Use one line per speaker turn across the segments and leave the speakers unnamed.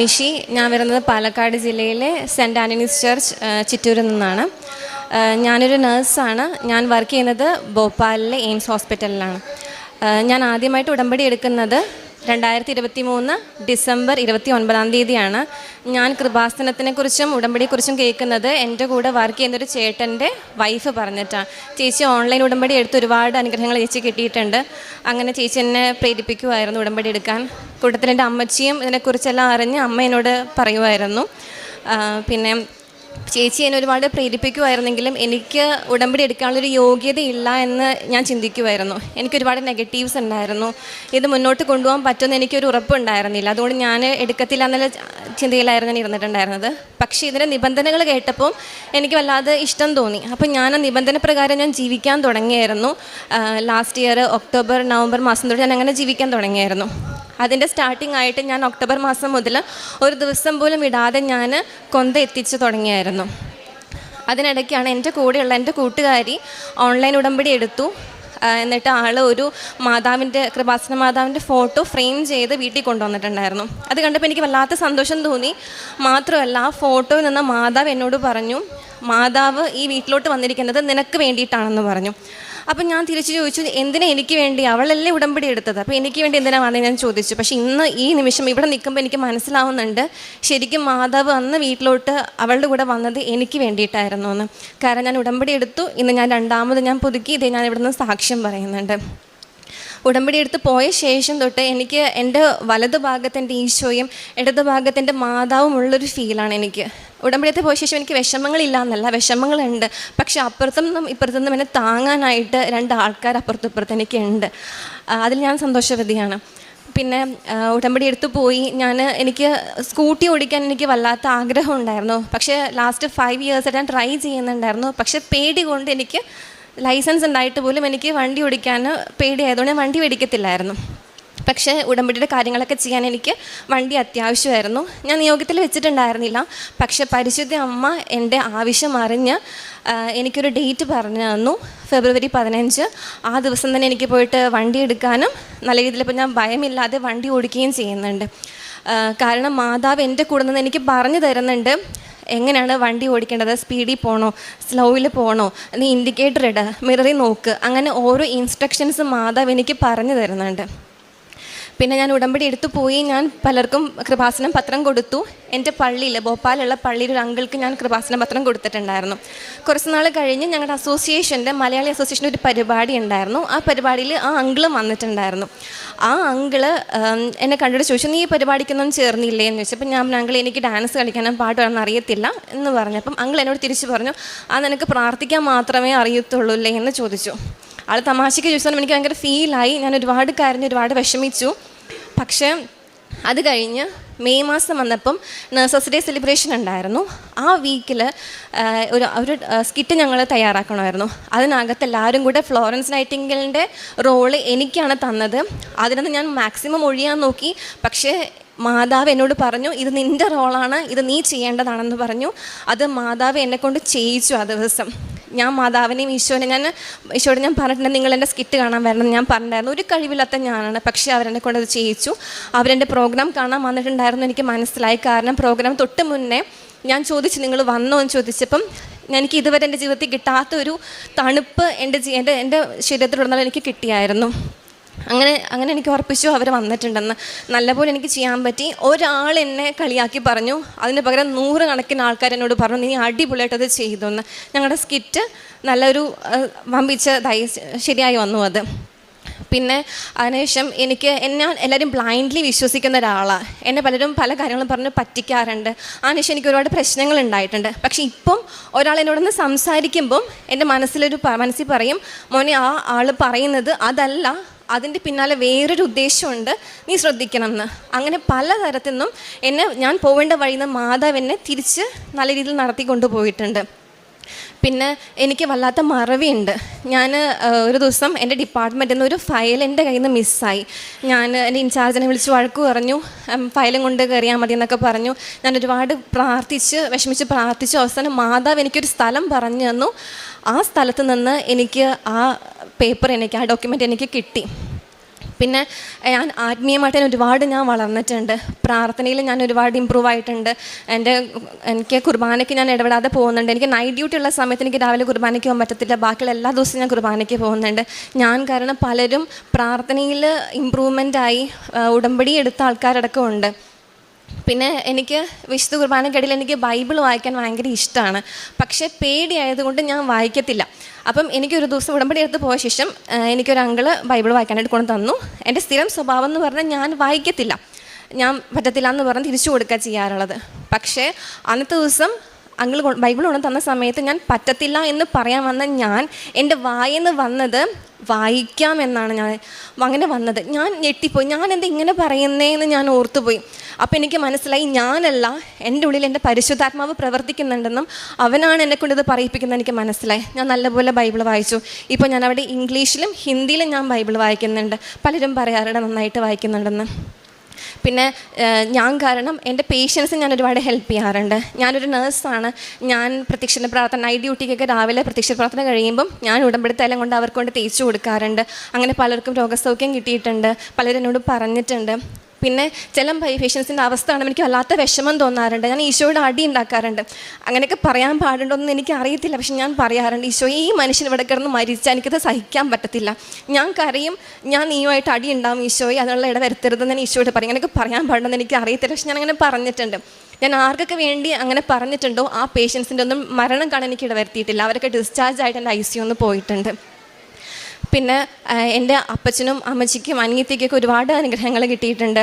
മിഷി ഞാൻ വരുന്നത് പാലക്കാട് ജില്ലയിലെ സെന്റ് ആന്റണീസ് ചർച്ച് ചിറ്റൂരിൽ നിന്നാണ്. ഞാനൊരു നേഴ്സാണ്. ഞാൻ വർക്ക് ചെയ്യുന്നത് ഭോപ്പാലിലെ എയിംസ് ഹോസ്പിറ്റലിലാണ്. ഞാൻ ആദ്യമായിട്ട് ഉടമ്പടി എടുക്കുന്നത് രണ്ടായിരത്തി ഇരുപത്തി മൂന്ന് ഡിസംബർ ഇരുപത്തി ഒൻപതാം തീയതിയാണ് ഞാൻ കൃപാസനത്തിനെക്കുറിച്ചും ഉടമ്പടിയെക്കുറിച്ചും കേൾക്കുന്നത്. എന്റെ കൂടെ വർക്ക് ചെയ്യുന്നൊരു ചേട്ടന്റെ വൈഫ് പറഞ്ഞിട്ടാണ് ചേച്ചി ഓൺലൈൻ ഉടമ്പടി എടുത്ത് ഒരുപാട് അനുഗ്രഹങ്ങൾ ചേച്ചി കിട്ടിയിട്ടുണ്ട്. അങ്ങനെ ചേച്ചി എന്നെ പ്രേരിപ്പിക്കുമായിരുന്നു ഉടമ്പടി എടുക്കാൻ. കൂട്ടത്തിൽ എന്റെ അമ്മച്ചിയും ഇതിനെക്കുറിച്ചെല്ലാം അറിഞ്ഞ് അമ്മ എന്നോട് പറയുമായിരുന്നു പിന്നെ ചേച്ചി എന്നെ ഒരുപാട് പ്രേരിപ്പിക്കുമായിരുന്നെങ്കിലും എനിക്ക് ഉടമ്പടി എടുക്കാനുള്ളൊരു യോഗ്യതയില്ല എന്ന് ഞാൻ ചിന്തിക്കുമായിരുന്നു എനിക്ക് ഒരുപാട് നെഗറ്റീവ്സ് ഉണ്ടായിരുന്നു. ഇത് മുന്നോട്ട് കൊണ്ടുപോകാൻ പറ്റുമെന്ന് എനിക്കൊരു ഉറപ്പുണ്ടായിരുന്നില്ല. അതുകൊണ്ട് ഞാൻ എടുക്കത്തില്ല എന്നുള്ള ചിന്തയിലായിരുന്നു ഞാൻ ഇരുന്നിട്ടുണ്ടായിരുന്നത്. പക്ഷേ ഇതിന്റെ നിബന്ധനകൾ കേട്ടപ്പോൾ എനിക്ക് വല്ലാതെ ഇഷ്ടം തോന്നി. അപ്പോൾ ഞാൻ ആ നിബന്ധന പ്രകാരം ഞാൻ ജീവിക്കാൻ തുടങ്ങിയായിരുന്നു. ലാസ്റ്റ് ഇയർ ഒക്ടോബർ നവംബർ മാസം തൊട്ട് ഞാൻ അങ്ങനെ ജീവിക്കാൻ തുടങ്ങിയായിരുന്നു. അതിന്റെ സ്റ്റാർട്ടിംഗ് ആയിട്ട് ഞാൻ ഒക്ടോബർ മാസം മുതൽ ഒരു ദിവസം പോലും ഇടാതെ ഞാൻ കൊന്ത എത്തിച്ചു തുടങ്ങിയായിരുന്നു. അതിനിടയ്ക്കാണ് എന്റെ കൂടെയുള്ള എന്റെ കൂട്ടുകാരി ഓൺലൈൻ ഉടമ്പടി എടുത്തു. എന്നിട്ട് ആൾ ഒരു മാതാവിന്റെ കൃപാസന മാതാവിന്റെ ഫോട്ടോ ഫ്രെയിം ചെയ്ത് വീട്ടിൽ കൊണ്ടുവന്നിട്ടുണ്ടായിരുന്നു. അത് കണ്ടപ്പോൾ എനിക്ക് വല്ലാത്ത സന്തോഷം തോന്നി. മാത്രമല്ല ആ ഫോട്ടോയിൽ നിന്ന് മാതാവ് എന്നോട് പറഞ്ഞു മാതാവ് ഈ വീട്ടിലോട്ട് വന്നിരിക്കുന്നത് നിനക്ക് വേണ്ടിയിട്ടാണെന്ന് പറഞ്ഞു. അപ്പം ഞാൻ തിരിച്ചു ചോദിച്ചു എന്തിനാ എനിക്ക് വേണ്ടി അവളല്ലേ ഉടമ്പടി എടുത്തത്? അപ്പോൾ എനിക്ക് വേണ്ടി എന്തിനാ വന്നത് ഞാൻ ചോദിച്ചു. പക്ഷേ ഇന്ന് ഈ നിമിഷം ഇവിടെ നിൽക്കുമ്പോൾ എനിക്ക് മനസ്സിലാവുന്നുണ്ട് ശരിക്കും മാതാവ് അന്ന് വീട്ടിലോട്ട് അവളുടെ കൂടെ വന്നത് എനിക്ക് വേണ്ടിയിട്ടായിരുന്നു എന്ന്. കാരണം ഞാൻ ഉടമ്പടി എടുത്തു ഇന്ന് ഞാൻ രണ്ടാമത് ഞാൻ പുതുക്കി ഇതേ ഞാൻ ഇവിടുന്ന് സാക്ഷ്യം പറയുന്നുണ്ട്. ഉടമ്പടി എടുത്ത് പോയ ശേഷം തൊട്ട് എനിക്ക് എന്റെ വലതു ഭാഗത്തിന്റെ ഈശോയും ഇടതു ഭാഗത്തിന്റെ മാതാവും ഉള്ളൊരു ഫീലാണ് എനിക്ക്. ഉടമ്പടി എടുത്ത് പോയ ശേഷം എനിക്ക് വിഷമങ്ങളില്ല എന്നല്ല വിഷമങ്ങളുണ്ട്. പക്ഷെ അപ്പുറത്തും നിന്നും ഇപ്പുറത്തു നിന്നും എന്നെ താങ്ങാനായിട്ട് രണ്ട് ആൾക്കാർ അപ്പുറത്തും ഇപ്പുറത്ത് എനിക്കുണ്ട്. അതിൽ ഞാൻ സന്തോഷവതിയാണ്. പിന്നെ ഉടമ്പടി എടുത്തു പോയി. ഞാൻ എനിക്ക് സ്കൂട്ടി ഓടിക്കാൻ എനിക്ക് വല്ലാത്ത ആഗ്രഹം ഉണ്ടായിരുന്നു. പക്ഷേ ലാസ്റ്റ് ഫൈവ് ഇയേഴ്സ് ഞാൻ ട്രൈ ചെയ്യുന്നുണ്ടായിരുന്നു. പക്ഷേ പേടി കൊണ്ട് എനിക്ക് ലൈസൻസ് ഉണ്ടായിട്ട് പോലും എനിക്ക് വണ്ടി ഓടിക്കാൻ പേടിയായതുകൊണ്ട് ഞാൻ വണ്ടി മേടിക്കത്തില്ലായിരുന്നു. പക്ഷേ ഉടമ്പടിയുടെ കാര്യങ്ങളൊക്കെ ചെയ്യാൻ എനിക്ക് വണ്ടി അത്യാവശ്യമായിരുന്നു. ഞാൻ നിയോഗത്തിൽ വെച്ചിട്ടുണ്ടായിരുന്നില്ല. പക്ഷേ പരിശുദ്ധി അമ്മ എന്റെ ആവശ്യം അറിഞ്ഞ് എനിക്കൊരു ഡേറ്റ് പറഞ്ഞു തന്നു. ഫെബ്രുവരി പതിനഞ്ച്. ആ ദിവസം തന്നെ എനിക്ക് പോയിട്ട് വണ്ടി എടുക്കാനും നല്ല രീതിയിൽ ഇപ്പോൾ ഞാൻ ഭയമില്ലാതെ വണ്ടി ഓടിക്കുകയും ചെയ്യുന്നുണ്ട്. കാരണം മാതാവ് എന്റെ കൂടെ നിന്ന് എനിക്ക് പറഞ്ഞു തരുന്നുണ്ട് എങ്ങനെയാണ് വണ്ടി ഓടിക്കേണ്ടത്? സ്പീഡിൽ പോകണോ സ്ലോയിൽ പോകണോ നീ ഇൻഡിക്കേറ്റർ ഇട മിററി നോക്ക്. അങ്ങനെ ഓരോ ഇൻസ്ട്രക്ഷൻസ് മാതാവ് എനിക്ക് പറഞ്ഞു തരുന്നുണ്ട്. പിന്നെ ഞാൻ ഉടമ്പടി എടുത്തു പോയി. ഞാൻ പലർക്കും കൃപാസനം പത്രം കൊടുത്തു. എന്റെ പള്ളിയിൽ ഭോപ്പാലുള്ള പള്ളിയിൽ ഒരു അങ്കിൾക്ക് ഞാൻ കൃപാസനം പത്രം കൊടുത്തിട്ടുണ്ടായിരുന്നു. കുറച്ച് നാൾ കഴിഞ്ഞ് ഞങ്ങളുടെ അസോസിയേഷന്റെ മലയാളി അസോസിയേഷന്റെ ഒരു പരിപാടി ഉണ്ടായിരുന്നു. ആ പരിപാടിയിൽ ആ അങ്കിളും വന്നിട്ടുണ്ടായിരുന്നു. ആ അങ്കിൾ എന്നെ കണ്ടിട്ട് ചോദിച്ചു നീ ഈ പരിപാടിക്കൊന്നും ചേർന്നില്ലേ? എന്ന് ചോദിച്ചപ്പോൾ ഞാൻ അങ്കിൾ എനിക്ക് ഡാൻസ് കളിക്കാനും പാട്ട് പാടാൻ അറിയത്തില്ല എന്ന് പറഞ്ഞപ്പം അങ്കിൾ എന്നോട് തിരിച്ചു പറഞ്ഞു ആ നിനക്ക് പ്രാർത്ഥിക്കാൻ മാത്രമേ അറിയത്തുള്ളൂ അല്ലേ എന്ന് ചോദിച്ചു. ആൾ തമാശയ്ക്ക് ചോദിച്ചാലും എനിക്ക് ഭയങ്കര ഫീലായി ഞാൻ ഒരുപാട് കരഞ്ഞ് ഒരുപാട് വിഷമിച്ചു. പക്ഷേ അത് കഴിഞ്ഞ് മെയ് മാസം വന്നപ്പം നഴ്സസ് ഡേ സെലിബ്രേഷൻ ഉണ്ടായിരുന്നു. ആ വീക്കിൽ ഒരു ഒരു സ്കിറ്റ് ഞങ്ങൾ തയ്യാറാക്കണമായിരുന്നു. അതിനകത്ത് എല്ലാവരും കൂടെ ഫ്ലോറൻസ് നൈറ്റിംഗലിന്റെ റോൾ എനിക്കാണ് തന്നത്. അതിനകത്ത് ഞാൻ മാക്സിമം ഒഴിയാൻ നോക്കി. പക്ഷേ മാതാവ് എന്നോട് പറഞ്ഞു ഇത് നിന്റെ റോളാണ് ഇത് നീ ചെയ്യേണ്ടതാണെന്ന് പറഞ്ഞു. അത് മാതാവ് എന്നെക്കൊണ്ട് ചെയ്യിച്ചു ആ ദിവസം. ഞാൻ മാതാവിനെയും ഈശോനെ ഞാൻ ഈശോയോട് ഞാൻ പറഞ്ഞിട്ടുണ്ട് നിങ്ങൾ എന്റെ സ്കിറ്റ് കാണാൻ വരണം. ഞാൻ പറഞ്ഞിട്ടുണ്ടായിരുന്നു ഒരു കഴിവില്ലാത്ത ഞാനാണ്. പക്ഷേ അവരെന്നെ കൊണ്ട് അത് ചെയ്യിച്ചു. അവരെന്റെ പ്രോഗ്രാം കാണാൻ വന്നിട്ടുണ്ടായിരുന്നു എനിക്ക് മനസ്സിലായി. കാരണം പ്രോഗ്രാം തൊട്ട് മുന്നേ ഞാൻ ചോദിച്ചു നിങ്ങൾ വന്നോ? എന്ന് ചോദിച്ചപ്പം എനിക്ക് ഇതുവരെ എന്റെ ജീവിതത്തിൽ കിട്ടാത്ത ഒരു തണുപ്പ് എന്റെ എന്റെ എന്റെ ശരീരത്തിലുടനീളം എനിക്ക് കിട്ടിയായിരുന്നു. അങ്ങനെ അങ്ങനെ എനിക്ക് ഉറപ്പിച്ചു അവർ വന്നിട്ടുണ്ടെന്ന്. നല്ലപോലെ എനിക്ക് ചെയ്യാൻ പറ്റി. ഒരാൾ എന്നെ കളിയാക്കി പറഞ്ഞു. അതിന് പകരം നൂറ് കണക്കിന് ആൾക്കാർ എന്നോട് പറഞ്ഞു നീ അടിപൊളിയായിട്ട് അത് ചെയ്തു എന്ന് ഞങ്ങളുടെ സ്കിറ്റ് നല്ലൊരു വമ്പിച്ച ദയ ശരിയായി വന്നു അത്. പിന്നെ അതിനുശേഷം എനിക്ക് എന്നെ എല്ലാവരും ബ്ലൈൻഡ്ലി വിശ്വസിക്കുന്ന ഒരാളാണ് എന്നെ പലരും പല കാര്യങ്ങളും പറഞ്ഞ് പറ്റിക്കാറുണ്ട്. അതിനുശേഷം എനിക്ക് ഒരുപാട് പ്രശ്നങ്ങൾ ഉണ്ടായിട്ടുണ്ട്. പക്ഷേ ഇപ്പം ഒരാൾ എന്നോടൊന്ന് സംസാരിക്കുമ്പം എന്റെ മനസ്സിലൊരു മനസ്സിൽ പറയും മോനെ ആ ആൾ പറയുന്നത് അതല്ല അതിന്റെ പിന്നാലെ വേറൊരു ഉദ്ദേശമുണ്ട്. നീ ശ്രദ്ധിക്കണം എന്ന് അങ്ങനെ പലതരത്തിൽ നിന്നും എന്നെ ഞാൻ പോവേണ്ട വഴിയിൽ നിന്ന് മാതാവ് എന്നെ തിരിച്ച് നല്ല രീതിയിൽ നടത്തി കൊണ്ടുപോയിട്ടുണ്ട്. പിന്നെ എനിക്ക് വല്ലാത്ത മറവിയുണ്ട്. ഞാൻ ഒരു ദിവസം എന്റെ ഡിപ്പാർട്ട്മെന്റിൽ നിന്ന് ഒരു ഫയൽ എന്റെ കയ്യിൽ നിന്ന് മിസ്സായി ഞാൻ എന്റെ ഇൻചാർജിനെ വിളിച്ച് വഴക്ക് പറഞ്ഞു. ഫയലും കൊണ്ട് കയറിയാൽ മതി എന്നൊക്കെ പറഞ്ഞു. ഞാൻ ഒരുപാട് പ്രാർത്ഥിച്ച് വിഷമിച്ച് പ്രാർത്ഥിച്ചു അവസാനം മാതാവ് എനിക്കൊരു സ്ഥലം പറഞ്ഞു തന്നു. ആ സ്ഥലത്ത് നിന്ന് എനിക്ക് ആ പേപ്പർ എനിക്ക് ആ ഡോക്യുമെന്റ് എനിക്ക് കിട്ടി. പിന്നെ ഞാൻ ആത്മീയമായിട്ട് ഞാൻ ഒരുപാട് ഞാൻ വളർന്നിട്ടുണ്ട്. പ്രാർത്ഥനയിൽ ഞാൻ ഒരുപാട് ഇമ്പ്രൂവ് ആയിട്ടുണ്ട്. എന്റെ എനിക്ക് കുർബാനയ്ക്ക് ഞാൻ ഇടപെടാതെ പോകുന്നുണ്ട്. എനിക്ക് നൈറ്റ് ഡ്യൂട്ടി ഉള്ള സമയത്ത് എനിക്ക് രാവിലെ കുർബാനയ്ക്ക് പോകാൻ പറ്റത്തില്ല. ബാക്കിയുള്ള എല്ലാ ദിവസവും ഞാൻ കുർബാനയ്ക്ക് പോകുന്നുണ്ട്. ഞാൻ കാരണം പലരും പ്രാർത്ഥനയിൽ ഇമ്പ്രൂവ്മെന്റായി ഉടമ്പടി എടുത്ത ആൾക്കാരടക്കം ഉണ്ട്. പിന്നെ എനിക്ക് വിശുദ്ധ കുർബാനക്കിടയിൽ എനിക്ക് ബൈബിൾ വായിക്കാൻ ഭയങ്കര ഇഷ്ടമാണ്. പക്ഷേ പേടിയായതുകൊണ്ട് ഞാൻ വായിക്കത്തില്ല. അപ്പം എനിക്കൊരു ദിവസം ഉടമ്പടി എടുത്ത് പോയ ശേഷം എനിക്കൊരു അങ്കിൾ ബൈബിൾ വായിക്കാനായിട്ട് കൊണ്ട് തന്നു. എന്റെ സ്ഥിരം സ്വഭാവം എന്ന് പറഞ്ഞാൽ ഞാൻ വായിക്കത്തില്ല. ഞാൻ പറ്റത്തില്ല എന്ന് പറഞ്ഞ് തിരിച്ചു കൊടുക്കുക ചെയ്യാറുള്ളത്. പക്ഷേ അന്നത്തെ ദിവസം അങ്കിൾ ബൈബിൾ കൊണ്ട് തന്ന സമയത്ത് ഞാൻ പറ്റത്തില്ല എന്ന് പറയാൻ വന്ന ഞാൻ എന്റെ വായെന്ന് വന്നത് വായിക്കാം എന്നാണ് ഞാൻ അങ്ങനെ വന്നത്. ഞാൻ ഞെട്ടിപ്പോയി. ഞാൻ എന്താ ഇങ്ങനെ പറയുന്നേന്ന് ഞാൻ ഓർത്തുപോയി. അപ്പോൾ എനിക്ക് മനസ്സിലായി ഞാനല്ല എന്റെ ഉള്ളിൽ എന്റെ പരിശുദ്ധാത്മാവ് പ്രവർത്തിക്കുന്നുണ്ടെന്നും അവനാണ് എന്നെ കൊണ്ട് ഇത് പറയിപ്പിക്കുന്നത് എനിക്ക് മനസ്സിലായി. ഞാൻ നല്ലപോലെ ബൈബിൾ വായിച്ചു. ഇപ്പോൾ ഞാൻ അവിടെ ഇംഗ്ലീഷിലും ഹിന്ദിയിലും ഞാൻ ബൈബിൾ വായിക്കുന്നുണ്ട്. പലരും പറയാറുണ്ട് നന്നായിട്ട് വായിക്കുന്നുണ്ടെന്ന്. പിന്നെ ഞാൻ കാരണം എന്റെ പേഷ്യൻസ് ഞാൻ ഒരുപാട് ഹെൽപ്പ് ചെയ്യാറുണ്ട്. ഞാനൊരു നേഴ്സാണ് ഞാൻ പ്രത്യക്ഷ പ്രാർത്ഥന നൈറ്റ് ഡ്യൂട്ടിക്കൊക്കെ രാവിലെ പ്രത്യക്ഷ പ്രാർത്ഥന കഴിയുമ്പം ഞാൻ കൊണ്ട് അവർക്ക് കൊണ്ട് തേച്ച് കൊടുക്കാറുണ്ട്. അങ്ങനെ പലർക്കും രോഗസൗഖ്യം കിട്ടിയിട്ടുണ്ട്. പലരെന്നോട് പറഞ്ഞിട്ടുണ്ട്. പിന്നെ ചില പേഷ്യൻസിന്റെ അവസ്ഥ കാണുമ്പോൾ എനിക്ക് വല്ലാത്ത വിഷമം തോന്നാറുണ്ട്. ഞാൻ ഈശോയുടെ അടി ഉണ്ടാക്കാറുണ്ട്. അങ്ങനെയൊക്കെ പറയാൻ പാടുണ്ടോയെന്ന് എനിക്ക് അറിയത്തില്ല പക്ഷെ ഞാൻ പറയാറുണ്ട് ഈശോ ഈ മനുഷ്യൻ ഇവിടെ കിടന്ന് മരിച്ചാൽ എനിക്കത് സഹിക്കാൻ പറ്റത്തില്ല. ഞാൻ കരയും ഞാൻ നീയുമായിട്ട് അടി ഉണ്ടാവും ഈശോയെ അതിനുള്ള ഇട വരുത്തരുതെന്ന് ഞാൻ ഈശോയോട് പറയും. അങ്ങനെയൊക്കെ പറയാൻ പാടുണ്ടെന്ന് എനിക്ക് അറിയത്തില്ല പക്ഷെ ഞാൻ അങ്ങനെ പറഞ്ഞിട്ടുണ്ട്. ഞാൻ ആർക്കൊക്കെ വേണ്ടി അങ്ങനെ പറഞ്ഞിട്ടുണ്ടോ? ആ പേഷ്യൻസിന്റെ ഒന്നും മരണം കാണാൻ എനിക്ക് ഇട വരുത്തിയിട്ടില്ല അവരൊക്കെ ഡിസ്ചാർജ് ആയിട്ട് എന്റെ ഐ സി ഒന്ന് പോയിട്ടുണ്ട്. പിന്നെ എന്റെ അപ്പച്ചനും അമ്മച്ചിക്കും അനിയത്തിക്കൊക്കെ ഒരുപാട് അനുഗ്രഹങ്ങൾ കിട്ടിയിട്ടുണ്ട്.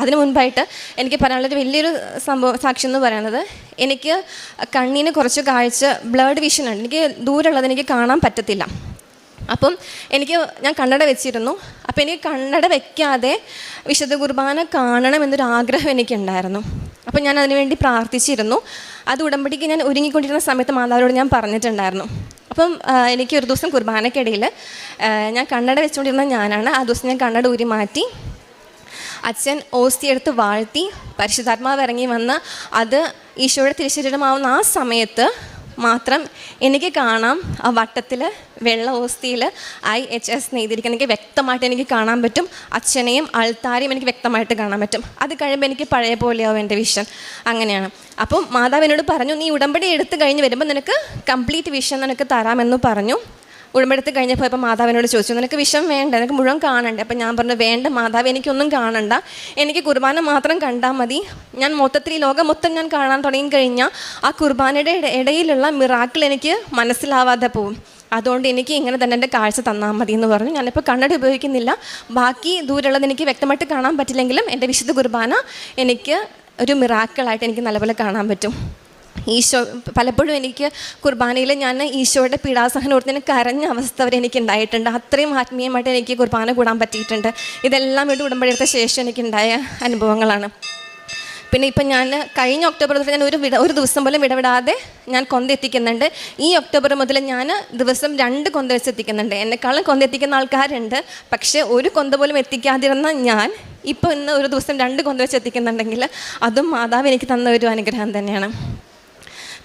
അതിനു മുൻപായിട്ട് എനിക്ക് പറയാനുള്ളൊരു വലിയൊരു സംഭവം സാക്ഷ്യം എന്ന് പറയുന്നത് എനിക്ക് കണ്ണിന് കുറച്ച് കാഴ്ച ബ്ലഡ് വിഷൻ ഉണ്ട്. എനിക്ക് ദൂരമുള്ളത് എനിക്ക് കാണാൻ പറ്റത്തില്ല. അപ്പം എനിക്ക് ഞാൻ കണ്ണട വെച്ചിരുന്നു. അപ്പം എനിക്ക് കണ്ണട വെക്കാതെ വിശുദ്ധ കുർബാന കാണണം എന്നൊരു ആഗ്രഹം എനിക്കുണ്ടായിരുന്നു. അപ്പം ഞാൻ അതിനുവേണ്ടി പ്രാർത്ഥിച്ചിരുന്നു. അത് ഉടമ്പടിക്ക് ഞാൻ ഒരുങ്ങിക്കൊണ്ടിരുന്ന സമയത്ത് മാതാവിനോട് ഞാൻ പറഞ്ഞിട്ടുണ്ടായിരുന്നു. അപ്പം എനിക്ക് ഒരു ദിവസം കുർബാനക്കിടയിൽ ഞാൻ കണ്ണട വെച്ചുകൊണ്ടിരുന്ന ഞാനാണ്. ആ ദിവസം ഞാൻ കണ്ണട ഊരി മാറ്റി അച്ഛൻ ഓസ്തി എടുത്ത് വാഴ്ത്തി പരിശുദ്ധാത്മാവ് ഇറങ്ങി വന്ന് അത് ഈശോയുടെ തിരിച്ചറിയണമാവുന്ന ആ സമയത്ത് മാത്രം എനിക്ക് കാണാം. ആ വട്ടത്തിൽ വെള്ള ഓസ്തിയിൽ ഐ എച്ച് എസ് നെയ്തിരിക്കുന്ന എനിക്ക് വ്യക്തമായിട്ട് എനിക്ക് കാണാൻ പറ്റും. അച്ഛനെയും അൾത്താരെയും എനിക്ക് വ്യക്തമായിട്ട് കാണാൻ പറ്റും. അത് കഴിയുമ്പോൾ എനിക്ക് പഴയ പോലെയാവും എന്റെ വിഷൻ അങ്ങനെയാണ്. അപ്പം മാതാവ് എന്നോട് പറഞ്ഞു നീ ഉടമ്പടി എടുത്തു കഴിഞ്ഞ് വരുമ്പോൾ നിനക്ക് കംപ്ലീറ്റ് വിഷൻ നിനക്ക് തരാമെന്ന് പറഞ്ഞു. ഉടമ്പെടുത്ത് കഴിഞ്ഞപ്പോൾ ഇപ്പം മാതാവിനോട് ചോദിച്ചു നിനക്ക് വിഷം വേണ്ട നിനക്ക് മുഴുവൻ കാണണ്ടേ? അപ്പം ഞാൻ പറഞ്ഞു വേണ്ട മാതാവ് എനിക്കൊന്നും കാണണ്ട. എനിക്ക് കുർബാന മാത്രം കണ്ടാൽ മതി. ഞാൻ മൊത്തത്തിൽ ഈ ലോകം മൊത്തം ഞാൻ കാണാൻ തുടങ്ങി കഴിഞ്ഞാൽ ആ കുർബാനയുടെ ഇടയിലുള്ള മിറാക്കിൾ എനിക്ക് മനസ്സിലാവാതെ പോവും. അതുകൊണ്ട് എനിക്ക് ഇങ്ങനെ തന്നെ എന്റെ കാഴ്ച തന്നാൽ മതി എന്ന് പറഞ്ഞു. ഞാനിപ്പോൾ കണ്ണട ഉപയോഗിക്കുന്നില്ല. ബാക്കി ദൂരമുള്ളത് എനിക്ക് വ്യക്തമായിട്ട് കാണാൻ പറ്റില്ലെങ്കിലും എന്റെ വിശുദ്ധ കുർബാന എനിക്ക് ഒരു മിറാക്കിളായിട്ട് എനിക്ക് നല്ലപോലെ കാണാൻ പറ്റും. ഈശോ പലപ്പോഴും എനിക്ക് കുർബാനയിൽ ഞാൻ ഈശോയുടെ പീഡാസഹനം ഓർത്തിന് കരഞ്ഞ അവസ്ഥ വരെ എനിക്ക് ഉണ്ടായിട്ടുണ്ട് അത്രയും ആത്മീയമായിട്ട് എനിക്ക് കുർബാന കൂടാൻ പറ്റിയിട്ടുണ്ട്. ഇതെല്ലാം ഇവിടെ ഉടമ്പടിയെടുത്ത ശേഷം എനിക്കുണ്ടായ അനുഭവങ്ങളാണ്. പിന്നെ ഇപ്പം ഞാൻ കഴിഞ്ഞ ഒക്ടോബർ മുതൽ ഞാൻ ഒരു വിട ഒരു ദിവസം പോലും വിടവിടാതെ ഞാൻ കൊന്തെത്തിക്കുന്നുണ്ട്. ഈ ഒക്ടോബർ മുതൽ ഞാൻ ദിവസം രണ്ട് കൊന്ത വെച്ച് എത്തിക്കുന്നുണ്ട്. എന്നെക്കാളും കൊന്തെത്തിക്കുന്ന ആൾക്കാരുണ്ട്. പക്ഷേ ഒരു കൊന്ത പോലും എത്തിക്കാതിരുന്ന ഞാൻ ഇപ്പോൾ ഇന്ന് ഒരു ദിവസം രണ്ട് കൊന്ത വെച്ച് എത്തിക്കുന്നുണ്ടെങ്കിൽ അതും മാതാവ് എനിക്ക് തന്ന ഒരു അനുഗ്രഹം തന്നെയാണ്.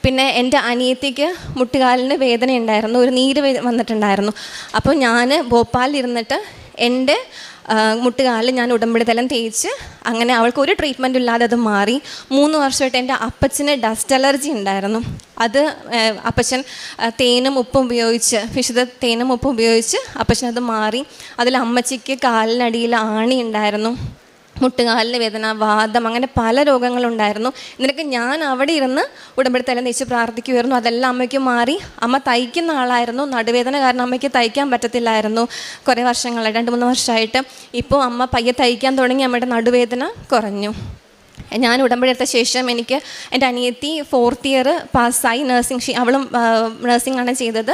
പിന്നെ എന്റെ അനിയത്തിക്ക് മുട്ടുകാലിന് വേദന ഉണ്ടായിരുന്നു. ഒരു നീര് വന്നിട്ടുണ്ടായിരുന്നു. അപ്പോൾ ഞാൻ ഭോപ്പാലിൽ ഇരുന്നിട്ട് എന്റെ മുട്ടുകാലിൽ ഞാൻ ഉടമ്പടി തലം തേച്ച് അങ്ങനെ അവൾക്ക് ഒരു ട്രീറ്റ്മെന്റും ഇല്ലാതെ അത് മാറി. മൂന്ന് വർഷമായിട്ട് എന്റെ അപ്പച്ചന് ഡസ്റ്റ് അലർജി ഉണ്ടായിരുന്നു. അത് അപ്പച്ചൻ തേനും ഉപ്പും ഉപയോഗിച്ച് വിശുദ്ധ തേനും ഉപ്പും ഉപയോഗിച്ച് അപ്പച്ചൻ അത് മാറി. അതിൽ അമ്മച്ചിക്ക് കാലിനടിയിൽ ആണി ഉണ്ടായിരുന്നു. മുട്ടുകാലിന് വേദന വാദം അങ്ങനെ പല രോഗങ്ങളുണ്ടായിരുന്നു. എന്നിട്ട് ഞാൻ അവിടെ ഇരുന്ന് ഉടമ്പടിത്തല നെച്ച് പ്രാർത്ഥിക്കുമായിരുന്നു അതെല്ലാം അമ്മയ്ക്ക് മാറി അമ്മ തയ്ക്കുന്ന ആളായിരുന്നു. നടുവേദന കാരണം അമ്മയ്ക്ക് തയ്ക്കാൻ പറ്റത്തില്ലായിരുന്നു. കുറേ വർഷങ്ങളായി രണ്ട് മൂന്ന് വർഷമായിട്ട്. ഇപ്പോൾ അമ്മ പയ്യെ തയ്ക്കാൻ തുടങ്ങി. അമ്മയുടെ നടുവേദന കുറഞ്ഞു. ഞാൻ ഉടമ്പടി എടുത്ത ശേഷം എനിക്ക് എന്റെ അനിയത്തി ഫോർത്ത് ഇയർ പാസ്സായി നഴ്സിംഗ് ഷീ അവളും നഴ്സിംഗ് ആണ് ചെയ്തത്.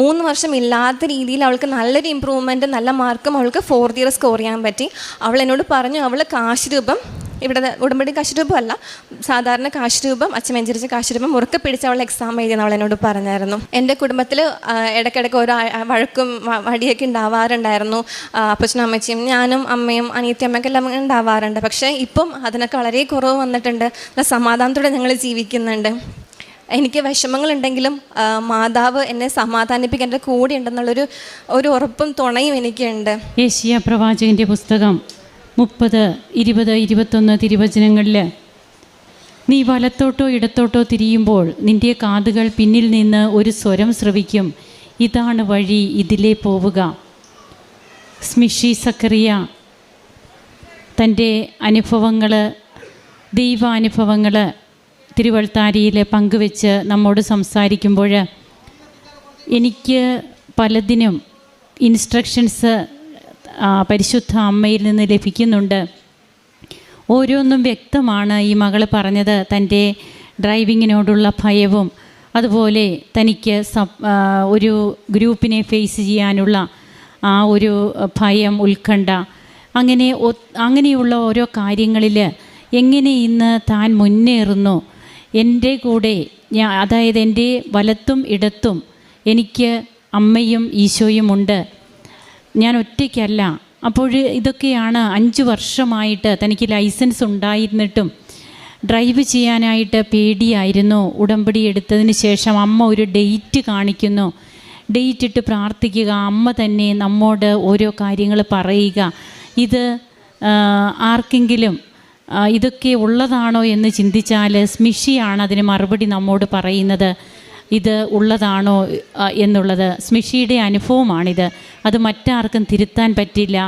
മൂന്ന് വർഷം ഇല്ലാത്ത രീതിയിൽ അവൾക്ക് നല്ലൊരു ഇമ്പ്രൂവ്മെന്റ് നല്ല മാർക്കും അവൾക്ക് ഫോർത്ത് ഇയർ സ്കോർ ചെയ്യാൻ പറ്റി. അവൾ എന്നോട് പറഞ്ഞു അവൾ കാശ് രൂപം ഇവിടെ ഉടമ്പടി കാശ് രൂപമല്ല സാധാരണ കാശ് രൂപം അച്ഛൻ വെഞ്ചരിച്ച കാശ് രൂപം മുറുക്കെ പിടിച്ച് അവൾ എക്സാം എഴുതിയെന്ന് അവൾ എന്നോട് പറഞ്ഞായിരുന്നു. എന്റെ കുടുംബത്തിൽ ഇടയ്ക്കിടയ്ക്ക് ഓരോ വഴക്കും വടിയൊക്കെ ഉണ്ടാവാറുണ്ടായിരുന്നു. അപ്പച്ചനും അമ്മച്ചിയും ഞാനും അമ്മയും അനിയത്തി അമ്മയൊക്കെ എല്ലാം ഉണ്ടാവാറുണ്ട്. പക്ഷേ ഇപ്പം അതിനൊക്കെ വളരെ കുറവ് വന്നിട്ടുണ്ട്. നല്ല സമാധാനത്തോടെ ഞങ്ങൾ ജീവിക്കുന്നുണ്ട്. എനിക്ക് വിഷമങ്ങളുണ്ടെങ്കിലും മാതാവ് എന്നെ സമാധാനിപ്പിക്കേണ്ട കൂടെ ഉണ്ടെന്നുള്ളൊരു ഒരു ഉറപ്പും തുണയും എനിക്കുണ്ട്.
ഏഷ്യ പ്രവാചകന്റെ പുസ്തകം. മുപ്പത് ഇരുപത് ഇരുപത്തൊന്ന് തിരുവചനങ്ങളിൽ നീ വലത്തോട്ടോ ഇടത്തോട്ടോ തിരിയുമ്പോൾ നിന്റെ കാതുകൾ പിന്നിൽ നിന്ന് ഒരു സ്വരം ശ്രവിക്കും. ഇതാണ് വഴി ഇതിലേ പോവുക. സ്മിഷി സക്കറിയ തന്റെ അനുഭവങ്ങൾ ദൈവാനുഭവങ്ങൾ തിരുവൾത്താരിയിൽ പങ്കുവെച്ച് നമ്മോട് സംസാരിക്കുമ്പോൾ എനിക്ക് പലതിനും ഇൻസ്ട്രക്ഷൻസ് പരിശുദ്ധ അമ്മയിൽ നിന്ന് ലഭിക്കുന്നുണ്ട്. ഓരോന്നും വ്യക്തമാണ് ഈ മകൾ പറഞ്ഞത്. തന്റെ ഡ്രൈവിങ്ങിനോടുള്ള ഭയവും അതുപോലെ തനിക്ക് ഒരു ഗ്രൂപ്പിനെ ഫേസ് ചെയ്യാനുള്ള ആ ഒരു ഭയം ഉത്കണ്ഠ. അങ്ങനെ അങ്ങനെയുള്ള ഓരോ കാര്യങ്ങളിൽ എങ്ങനെ ഇന്ന് താൻ മുന്നേറുന്നു? എന്റെ കൂടെ ഞാൻ അതായത് എന്റെ വലത്തും ഇടത്തും എനിക്ക് അമ്മയും ഈശോയുമുണ്ട് ഞാൻ ഒറ്റയ്ക്കല്ല. അപ്പോൾ ഇതൊക്കെയാണ് അഞ്ച് വർഷമായിട്ട് തനിക്ക് ലൈസൻസ് ഉണ്ടായിരുന്നിട്ടും ഡ്രൈവ് ചെയ്യാനായിട്ട് പേടിയായിരുന്നു. ഉടമ്പടി എടുത്തതിന് ശേഷം അമ്മ ഒരു ഡേറ്റ് കാണിക്കുന്നു. ഡേറ്റ് ഇട്ട് പ്രാർത്ഥിക്കുക. അമ്മ തന്നെ നമ്മോട് ഓരോ കാര്യങ്ങൾ പറയുക. ഇത് ആർക്കെങ്കിലും ഇതൊക്കെ ഉള്ളതാണോ എന്ന് ചിന്തിച്ചാൽ സ്മിഷിയാണ് അതിന് മറുപടി നമ്മോട് പറയുന്നത്. ഇത് ഉള്ളതാണോ എന്നുള്ളത്. സ്മിഷിയുടെ അനുഭവമാണിത്. അത് മറ്റാർക്കും തിരുത്താൻ പറ്റില്ല.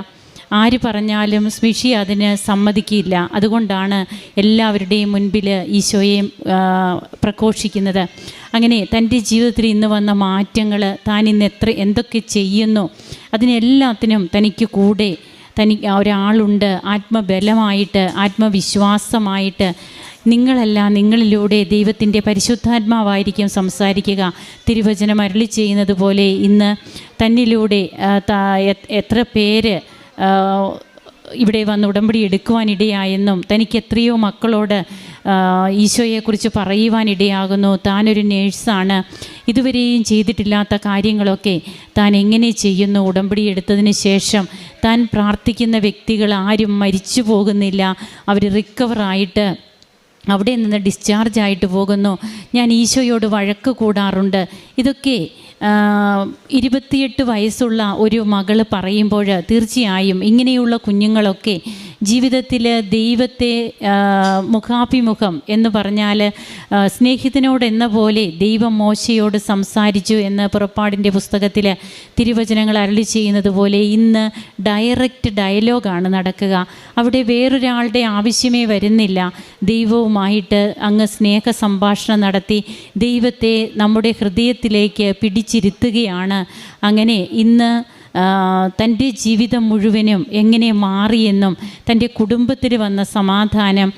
ആര് പറഞ്ഞാലും സ്മിഷി അതിന് സമ്മതിക്കില്ല. അതുകൊണ്ടാണ് എല്ലാവരുടെയും മുൻപിൽ ഈശോയെ പ്രഘോഷിക്കുന്നത്. അങ്ങനെ തന്റെ ജീവിതത്തിൽ ഇന്ന് വന്ന മാറ്റങ്ങൾ താൻ ഇന്ന് എത്ര എന്തൊക്കെ ചെയ്യുന്നു അതിനെല്ലാത്തിനും തനിക്ക് കൂടെ തനിക്ക് ഒരാളുണ്ട്. ആത്മബലമായിട്ട് ആത്മവിശ്വാസമായിട്ട് നിങ്ങളല്ല നിങ്ങളിലൂടെ ദൈവത്തിന്റെ പരിശുദ്ധാത്മാവായിരിക്കും സംസാരിക്കുക. തിരുവചനം അരളി ചെയ്യുന്നത് പോലെ ഇന്ന് തന്നിലൂടെ എത്ര പേര് ഇവിടെ വന്ന് ഉടമ്പടി എടുക്കുവാനിടയായെന്നും തനിക്ക് എത്രയോ മക്കളോട് ഈശോയെക്കുറിച്ച് പറയുവാനിടയാകുന്നു. താനൊരു നേഴ്സാണ്. ഇതുവരെയും ചെയ്തിട്ടില്ലാത്ത കാര്യങ്ങളൊക്കെ താൻ എങ്ങനെ ചെയ്യുന്നു? ഉടമ്പടി എടുത്തതിന് ശേഷം താൻ പ്രാർത്ഥിക്കുന്ന വ്യക്തികൾ ആരും മരിച്ചു പോകുന്നില്ല അവർ റിക്കവറായിട്ട് അവിടെ നിന്ന് ഡിസ്ചാർജ് ആയിട്ട് പോകുന്നു. ഞാൻ ഈശോയോട് വഴക്ക് കൂടാറുണ്ട്. ഇതൊക്കെ ഇരുപത്തിയെട്ട് വയസ്സുള്ള ഒരു മകൾ പറയുമ്പോൾ തീർച്ചയായും ഇങ്ങനെയുള്ള കുഞ്ഞുങ്ങളൊക്കെ ജീവിതത്തിൽ ദൈവത്തെ മുഖാഭിമുഖം എന്ന് പറഞ്ഞാൽ സ്നേഹിതനോട് എന്ന പോലെ ദൈവം മോശയോട് സംസാരിച്ചു എന്ന് പുറപ്പാടിന്റെ പുസ്തകത്തിൽ തിരുവചനങ്ങൾ അരളി ചെയ്യുന്നത് പോലെ ഇന്ന് ഡയറക്റ്റ് ഡയലോഗാണ് നടക്കുക. അവിടെ വേറൊരാളുടെ ആവശ്യമേ വരുന്നില്ല. ദൈവവുമായിട്ട് അങ്ങ് സ്നേഹ സംഭാഷണം നടത്തി ദൈവത്തെ നമ്മുടെ ഹൃദയത്തിലേക്ക് പിടിച്ചിരുത്തുകയാണ്. അങ്ങനെ ഇന്ന് തന്റെ ജീവിതം മുഴുവനും എങ്ങനെ മാറിയെന്നും തന്റെ കുടുംബത്തിൽ വന്ന സമാധാനം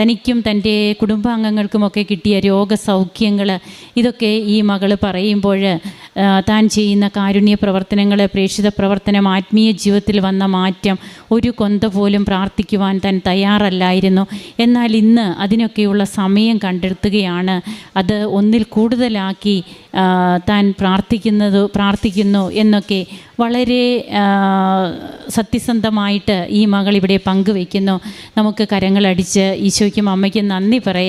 തനിക്കും തന്റെ കുടുംബാംഗങ്ങൾക്കുമൊക്കെ കിട്ടിയ രോഗസൗഖ്യങ്ങൾ ഇതൊക്കെ ഈ മകൾ പറയുമ്പോൾ താൻ ചെയ്യുന്ന കാരുണ്യ പ്രവർത്തനങ്ങൾ പ്രേക്ഷിത പ്രവർത്തനം ആത്മീയ ജീവിതത്തിൽ വന്ന മാറ്റം ഒരു കൊന്ത പോലും പ്രാർത്ഥിക്കുവാൻ താൻ തയ്യാറല്ലായിരുന്നു. എന്നാൽ ഇന്ന് അതിനൊക്കെയുള്ള സമയം കണ്ടെത്തുകയാണ്. അത് ഒന്നിൽ കൂടുതലാക്കി താൻ പ്രാർത്ഥിക്കുന്നത് പ്രാർത്ഥിക്കുന്നു എന്നൊക്കെ വളരെ സത്യസന്ധമായിട്ട് ഈ മകൾ ഇവിടെ പങ്കുവയ്ക്കുന്നു നമുക്ക് കരങ്ങളടിച്ച് ഈശോയ്ക്കും അമ്മയ്ക്കും നന്ദി പറയാം.